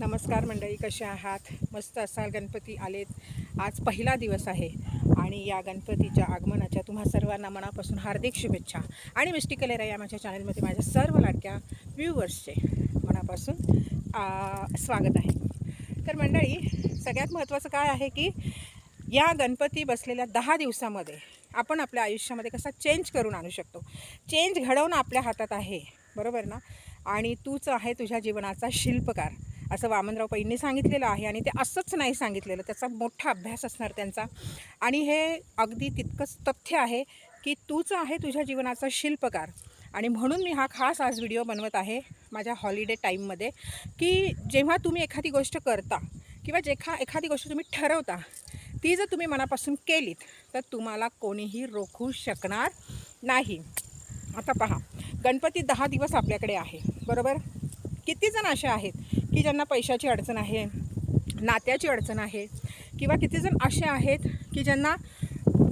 नमस्कार मंडळी कशा आहात? मस्त असाल गणपती आलेत. आज पहिला दिवस आहे आणि या गणपतीच्या आगमनाच्या तुम्हा सर्वांना मनापासून हार्दिक शुभेच्छा. आणि मिस्टी कलेरा या माझ्या चॅनलमध्ये माझ्या सर्व लाडक्या व्ह्यूवर्सचे मनापासून स्वागत आहे. तर मंडळी सगळ्यात महत्त्वाचं काय आहे की या गणपती बसलेल्या दहा दिवसामध्ये आपण आपल्या आयुष्यामध्ये कसा चेंज करून आणू शकतो. चेंज घडवणं आपल्या हातात आहे. बरोबर ना? आणि तूच आहे तुझ्या जीवनाचा शिल्पकार. असं वामनराव पैंनी सांगितलेलं आहे आणि ते असंच नाही सांगितलेलं त्याचा मोठा अभ्यास असणार त्यांचा. आणि हे अगदी तितकंच तथ्य आहे की तूच आहे तुझ्या जीवनाचा शिल्पकार. आणि म्हणून मी हा खास आज व्हिडिओ बनवत आहे माझ्या हॉलिडे टाईममध्ये की जेव्हा तुम्ही एखादी गोष्ट करता किंवा जेखा एखादी गोष्ट तुम्ही ठरवता ती जर तुम्ही मनापासून केलीत तर तुम्हाला कोणीही रोखू शकणार नाही. आता पहा गणपती दहा दिवस आपल्याकडे आहे बरोबर? किती जण असे आहेत की ज्यांना पैशाची अडचण आहे नात्याची अडचण आहे किंवा कितीजण असे आहेत की ज्यांना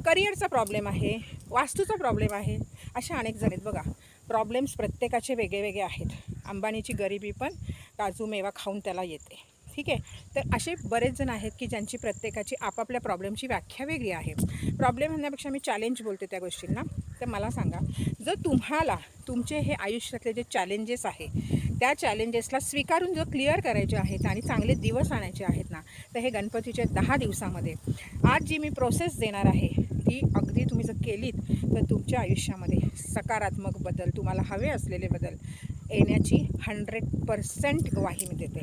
करिअरचा प्रॉब्लेम आहे वास्तूचा प्रॉब्लेम आहे अशा अनेक जण आहेत. बघा प्रॉब्लेम्स प्रत्येकाचे वेगळे वेगळे आहेत. अंबानीची गरिबी पण काजू मेवा खाऊन त्याला येते. ठीक आहे? तर असे बरेच जण आहेत की ज्यांची प्रत्येकाची आपापल्या प्रॉब्लेमची व्याख्या वेगळी आहे. प्रॉब्लेम म्हणण्यापेक्षा मी चॅलेंज बोलते त्या गोष्टींना. तर मला सांगा जर तुम्हाला तुमचे हे आयुष्यातले जे चॅलेंजेस आहे त्या चॅलेंजेसला स्वीकारून जर क्लिअर करायचे आहेत आणि चांगले दिवस आणायचे आहेत ना तर हे गणपतीचे दहा दिवसामध्ये. आज जी मी प्रोसेस देणार आहे ती अगदी तुम्ही जर केलीत तर तुमच्या आयुष्यामध्ये सकारात्मक बदल तुम्हाला हवे असलेले बदल येण्याची हंड्रेड पर्सेंट ग्वाही मी देते.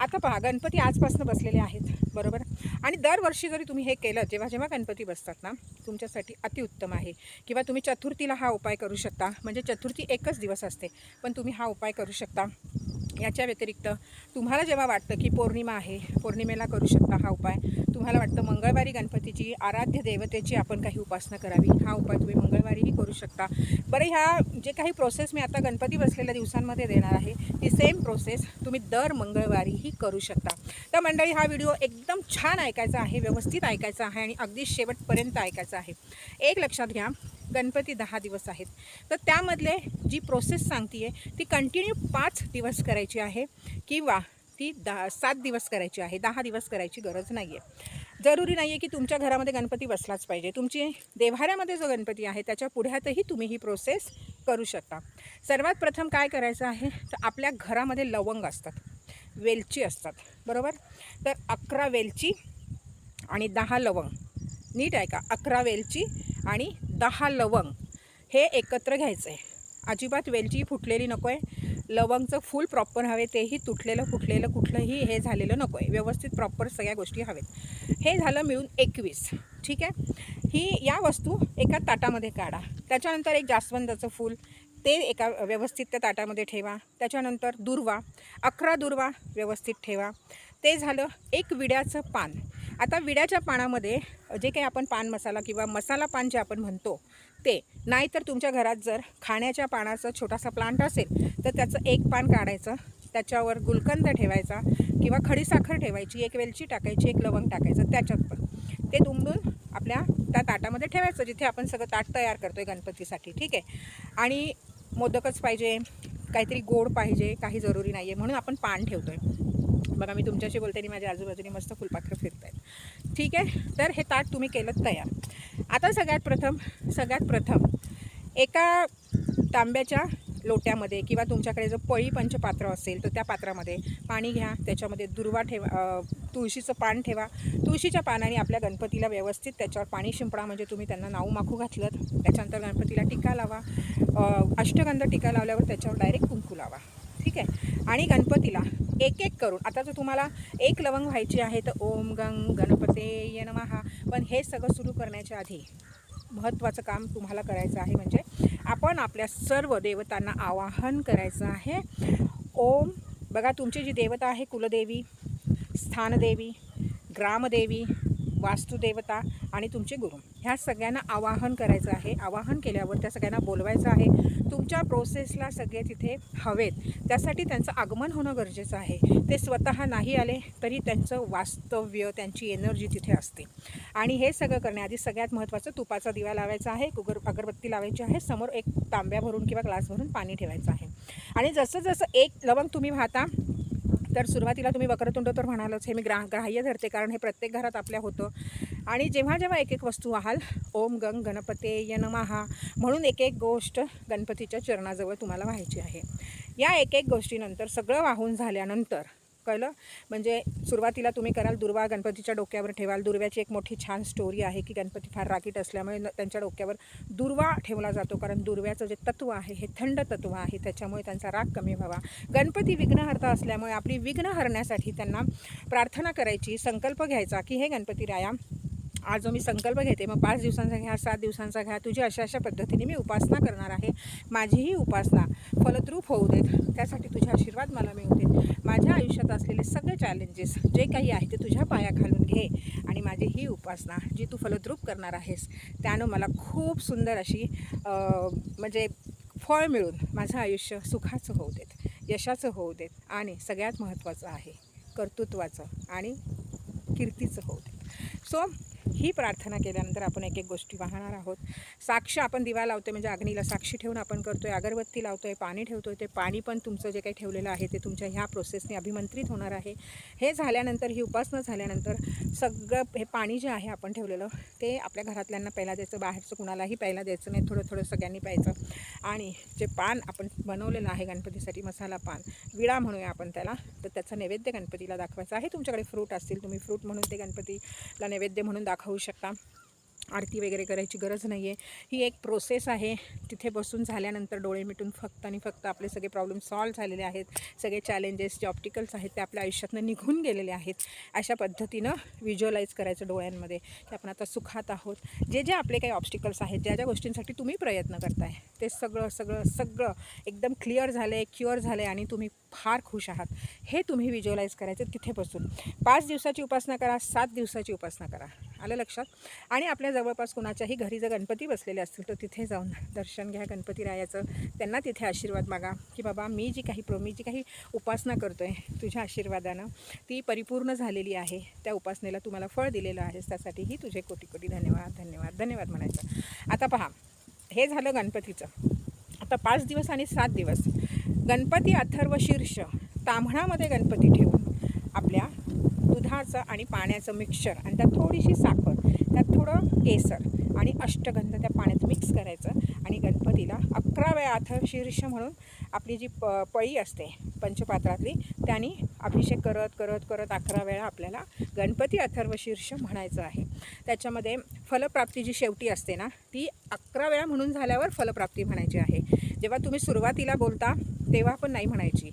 आता पहा गणपती आजपासून बसलेले आहेत. बरोबर? आणि दरवर्षी जरी तुम्ही हे केलं जेव्हा जेव्हा गणपती बसतात ना तुमच्यासाठी अतिउत्तम आहे. किंवा तुम्ही चतुर्थीला हा उपाय करू शकता. म्हणजे चतुर्थी एकच दिवस असते. पण तुम्ही हा उपाय करू शकता. याच्या व्यतिरिक्त तुम्हाला जेव्हा वाटतं की पौर्णिमा आहे पौर्णिमेला करू शकता हा उपाय तुम्हाला वाटतं मंगळवारी गणपतीची आराध्य देवतेची आपण काही उपासना करावी हा उपाय तुम्ही मंगळवारीही करू शकता. बरं ह्या जे काही प्रोसेस मी आता गणपती बसलेल्या दिवसांमध्ये देणार आहे ती सेम प्रोसेस तुम्ही दर मंगळवारीही करू शकता. तर मंडळी हा व्हिडिओ एकदम छान ऐकायचा आहे व्यवस्थित ऐकायचा आहे आणि अगदी शेवटपर्यंत ऐकायचा आहे. एक लक्षात घ्या गणपती दहा दिवस आहेत. तर त्यामधले जी प्रोसेस सांगते आहे ती कंटिन्यू पाच दिवस करायची आहे किंवा ती दहा सात दिवस करायची आहे. दहा दिवस करायची गरज नाही आहे जरुरी नाही आहे की तुमच्या घरामध्ये गणपती बसलाच पाहिजे. तुमची देव्हाऱ्यामध्ये जो गणपती आहे त्याच्या पुढ्यातही तुम्ही ही प्रोसेस करू शकता. सर्वात प्रथम काय करायचं आहे तर आपल्या घरामध्ये लवंग असतात. वेलची असतात. बरोबर? तर अकरा वेलची आणि दहा लवंग. नीट आहे का अकरा वेलची आणि दहा लवंग हे एकत्र घ्यायचं आहे अजिबात वेलची फुटलेली नको आहे लवंगचं फूल प्रॉपर हवे तेही तुटलेलं फुटलेलं कुठलंही हे झालेलं नको आहे व्यवस्थित प्रॉपर सगळ्या गोष्टी हवेत. हे झालं मिळून एकवीस. ठीक आहे? ही या वस्तू एका ताटामध्ये काढा. त्याच्यानंतर एक जास्वंदाचं फूल ते एका व्यवस्थित त्या ताटामध्ये ठेवा. त्याच्यानंतर दुर्वा अकरा दुर्वा व्यवस्थित ठेवा. ते झालं एक विड्याचं पान. आता विड्याच्या पानामध्ये जे काही आपण पान मसाला किंवा मसाला पान जे आपण म्हणतो ते नाहीतर तुमच्या घरात जर खाण्याच्या पानाचा छोटासा प्लांट असेल तर त्याचं एक पान काढायचं त्याच्यावर गुलकंद ठेवायचा किंवा खडीसाखर ठेवायची एक वेलची टाकायची एक लवंग टाकायचं त्याच्यात पण. ते दुमडून आपल्या त्या ताटामध्ये ठेवायचं जिथे आपण सगळं ताट तयार करतो आहे गणपतीसाठी ठीक आहे? आणि मोदकच पाहिजे काहीतरी गोड पाहिजे काही जरुरी नाही आहे म्हणून आपण पान ठेवतो आहे बघा मी तुमच्याशी बोलते आणि माझ्या आजूबाजूने मस्त फुलपाखरं फिरत आहेत ठीक आहे? तर हे ताट तुम्ही केलं तयार. आता सगळ्यात प्रथम सगळ्यात प्रथम एका तांब्याच्या लोट्यामध्ये किंवा तुमच्याकडे जर पळी पंचपात्र असेल तर त्या पात्रामध्ये पाणी घ्या त्याच्यामध्ये दुर्वा ठेवा तुळशीचं पान ठेवा. तुळशीच्या पानाने आपल्या गणपतीला व्यवस्थित त्याच्यावर पाणी शिंपडा म्हणजे तुम्ही त्यांना नाऊ माखू घातलं त्याच्यानंतर गणपतीला टिका लावा. अष्टगंध टिका लावल्यावर त्याच्यावर डायरेक्ट कुंकू लावा. ठीक आहे? आणि गणपतीला एक एक करून. आता जर तुम्हाला एक लवंग व्हायची आहे तर ओम गंग गणपते ये पण हे सगळं सुरू करण्याच्या आधी महत्त्वाचं काम तुम्हाला करायचं आहे म्हणजे आपण आपल्या सर्व देवतांना आवाहन करायचं आहे. ओम बघा तुमची जी देवता आहे कुलदेवी स्थानदेवी ग्रामदेवी वास्तुदेवता आणि तुमचे गुरु. ह्या सगळ्यांना आवाहन करायचं आहे. आवाहन केल्यावर त्या सगळ्यांना बोलवायचं आहे. तुमच्या प्रोसेसला सगळे तिथे हवेत. त्यासाठी त्यांचं आगमन होणं गरजेचं आहे. ते स्वतः नाही आले तरी त्यांचं वास्तव्य त्यांची एनर्जी तिथे असते. आणि हे सगळं करण्याआधी सगळ्यात महत्त्वाचं तुपाचा दिवा लावायचा आहे कुगर अगरबत्ती लावायची आहे. समोर एक तांब्या भरून किंवा ग्लास भरून पाणी ठेवायचं आहे. आणि जसं जसं एक लवंग तुम्ही वाहता तर सुरुवातीला तुम्ही वक्रतुंड तर म्हणालच हे मी ग्रा ग्राह्य धरते कारण हे प्रत्येक घरात आपल्या होतं. आणि जेव्हा जेव्हा एक एक वस्तू व्हाल ओम गंग गणपते य नमहा म्हणून एक एक गोष्ट गणपतीच्या चरणाजवळ तुम्हाला व्हायची आहे. या एक एक गोष्टीनंतर सगळं वाहून झाल्यानंतर कळलं? म्हणजे सुरुवातीला तुम्ही कराल दुर्वा गणपतीच्या डोक्यावर ठेवाल. दुर्व्याची एक मोठी छान स्टोरी आहे की गणपती फार रागीट असल्यामुळे न- त्यांच्या डोक्यावर दुर्वा ठेवला जातो. कारण दुर्व्याचं जे तत्व आहे हे थंड तत्व आहे त्याच्यामुळे त्यांचा राग कमी व्हावा. गणपती विघ्नहर्ता असल्यामुळे आपली विघ्न हरण्यासाठी त्यांना प्रार्थना करायची संकल्प घ्यायचा की हे गणपती राया आज जो मी संकल्प घेते. मग पाच दिवसांचा घ्या सात दिवसांचा घ्या. तुझी अशा अशा पद्धतीने मी उपासना करणार आहे. माझीही उपासना फलद्रूप होऊ देत. त्यासाठी तुझे आशीर्वाद मला मिळू देत. माझ्या आयुष्यात असलेले सगळे चॅलेंजेस जे काही आहे ते तुझ्या पाया घालून घे आणि माझी ही उपासना जी तू फलद्रूप करणार आहेस त्यानं मला खूप सुंदर अशी म्हणजे फळ मिळून माझं आयुष्य सुखाचं होऊ देत यशाचं होऊ देत आणि सगळ्यात महत्त्वाचं आहे कर्तृत्वाचं आणि कीर्तीचं होऊ देत. सो ही प्रार्थना केल्यानंतर आपण एक एक गोष्टी वाहणार आहोत. साक्ष आपण दिवा लावतोय म्हणजे अग्नीला साक्षी ठेवून आपण करतोय अगरबत्ती लावतोय पाणी ठेवतोय ते पाणी पण तुमचं जे काही ठेवलेलं आहे ते तुमच्या ह्या प्रोसेसने अभिमंत्रित होणार आहे. हे झाल्यानंतर ही उपासना झाल्यानंतर सगळं हे पाणी जे आहे आपण ठेवलेलं ते आपल्या घरातल्यांना पहिला द्यायचं बाहेरचं कुणालाही प्यायला द्यायचं नाही थोडं थोडं सगळ्यांनी प्यायचं. आणि जे पान आपण बनवलेलं आहे गणपतीसाठी मसाला पान विळा म्हणूया आपण त्याला तर त्याचा नैवेद्य गणपतीला दाखवायचा आहे. तुमच्याकडे फ्रूट असतील तुम्ही फ्रूट म्हणून ते गणपतीला नैवेद्य म्हणून दाखवा खाऊ शकता. आरती वगैरे करायची गरज नाही आहे ही एक प्रोसेस आहे. तिथे बसून झाल्यानंतर डोळे मिटून फक्त आणि फक्त आपले सगळे प्रॉब्लेम सॉल्व झालेले आहेत. सगळे चॅलेंजेस जे ऑप्टिकल्स आहेत ते आपल्या आयुष्यातनं निघून गेलेले आहेत. अशा पद्धतीनं व्हिज्युअलाइज करायचं डोळ्यांमध्ये की आपण आता सुखात आहोत. जे जे आपले काही ऑप्स्टिकल्स आहेत ज्या ज्या गोष्टींसाठी तुम्ही प्रयत्न करताय ते सगळं सगळं सगळं एकदम क्लिअर झालं आहे क्युअर झालं आहे आणि तुम्ही फार खुश आहात. हे तुम्ही व्हिज्युअलाइज करायचं तिथे बसून. पाच दिवसाची उपासना करा सात दिवसाची उपासना करा. आलं लक्षात. आणि आपल्या जवळपास कुणाच्याही घरी जर गणपती बसलेले असतील तर तिथे जाऊन दर्शन घ्या गणपती रायाचं. त्यांना तिथे आशीर्वाद मागा की बाबा मी जी काही प्रो मी जी काही उपासना करतो आहे तुझ्या आशीर्वादानं ती परिपूर्ण झालेली आहे. त्या उपासनेला तुम्हाला फळ दिलेलं आहेस त्यासाठीही तुझे कोटी कोटी धन्यवाद धन्यवाद धन्यवाद म्हणायचं. आता पहा हे झालं गणपतीचं. आता पाच दिवस आणि सात दिवस. गणपती अथर्व शीर्ष ताम्हणामध्ये गणपती ठेवून आपल्या दुधाचं आणि पाण्याचं मिक्सचर आणि त्यात थोडीशी साखर त्यात थोडं केसर आणि अष्टगंध त्या पाण्यात मिक्स करायचं आणि गणपतीला अकरा वेळा अथर्व शीर्ष म्हणून आपली जी प पळी असते पंचपात्रातली त्यांनी अभिषेक करत करत करत अकरा वेळा आपल्याला गणपती अथर्व शीर्ष म्हणायचं आहे. त्याच्यामध्ये फलप्राप्ती जी शेवटी असते ना ती अकरा वेळा म्हणून झाल्यावर फलप्राप्ती म्हणायची आहे. जेव्हा तुम्ही सुरुवातीला बोलता तेव्हा पण नाही म्हणायची.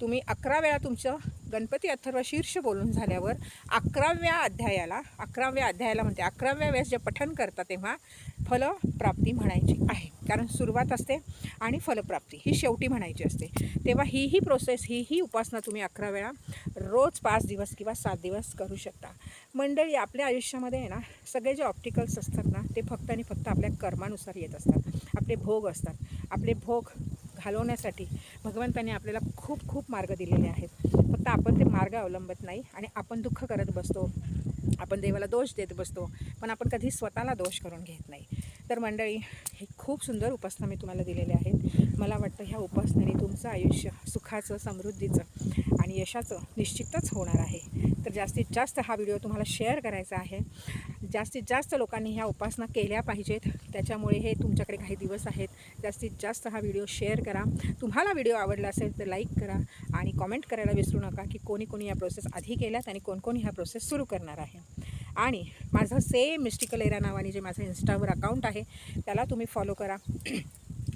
तुम्ही अकरा वेळा तुमचं गणपती अथर्व शीर्ष बोलून झाल्यावर अकराव्या अध्यायाला अकराव्या अध्यायाला म्हणते अकराव्या वेळेस जे पठण करता तेव्हा फलप्राप्ती म्हणायची आहे. कारण सुरुवात असते आणि फलप्राप्ती ही शेवटी म्हणायची असते. तेव्हा ही ही प्रोसेस ही ही उपासना तुम्ही अकरा वेळा रोज पाच दिवस किंवा सात दिवस करू शकता. मंडळी आपल्या आयुष्यामध्ये आहे ना सगळे जे ऑप्टिकल्स असतात ना ते फक्त आणि फक्त आपल्या कर्मानुसार येत असतात. आपले भोग असतात. आपले भोग घालवण्यासाठी भगवंताने आपल्याला खूप खूप मार्ग दिलेले आहेत. फक्त आपण ते मार्ग अवलंबत नाही आणि आपण दुःख करत बसतो. आपण देवाला दोष देत बसतो. पण आपण कधी स्वतःला दोष करून घेत नाही. तर मंडळी हे खूप सुंदर उपासना मी तुम्हाला दिलेल्या आहेत. मला वाटतं ह्या उपासनेने तुमचं आयुष्य सुखाचं समृद्धीचं आणि यशाचं निश्चितच होणार आहे. तर जास्तीत जास्त हा व्हिडिओ तुम्हाला शेअर करायचा आहे. जास्तीत जास्त लोकांनी ह्या उपासना केल्या पाहिजेत. त्याच्यामुळे हे तुमच्याकडे काही दिवस आहेत. जास्तीत जास्त हा व्हिडिओ शेअर करा. तुम्हाला व्हिडिओ आवडला असेल तर लाईक करा आणि कॉमेंट करायला विसरू नका की कोणी कोणी या प्रोसेस आधी केल्यात आणि कोण कोणी ह्या प्रोसेस सुरू करणार आहे. आणि माझं सेम मिस्टिकल एरा नावाने जे माझं इंस्टावर अकाउंट आहे त्याला तुम्ही फॉलो करा.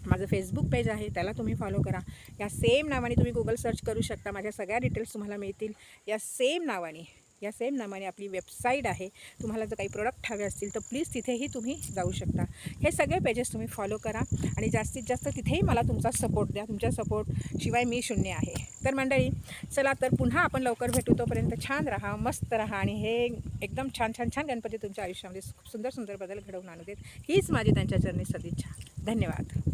माझं फेसबुक पेज आहे त्याला तुम्ही फॉलो करा. या सेम नावाने तुम्ही गुगल सर्च करू शकता. माझ्या सगळ्या डिटेल्स तुम्हाला मिळतील. या सेम नावाने या सेम नावाने आपली वेबसाईट आहे. तुम्हाला जर काही प्रोडक्ट हवे असतील तर प्लीज तिथेही तुम्ही जाऊ शकता. हे सगळे पेजेस तुम्ही फॉलो करा आणि जास्तीत जास्त तिथेही मला तुमचा सपोर्ट द्या. तुमच्या सपोर्ट शिवाय मी शून्य आहे. तर मंडळी चला तर पुन्हा आपण लवकर भेटू. तोपर्यंत छान राहा मस्त राहा आणि हे एकदम छान छान छान गणपती तुमच्या आयुष्यामध्ये खूप सुंदर सुंदर बदल घडवून आणू देत. हीच माझी त्यांच्या चरणी सदिच्छा. धन्यवाद.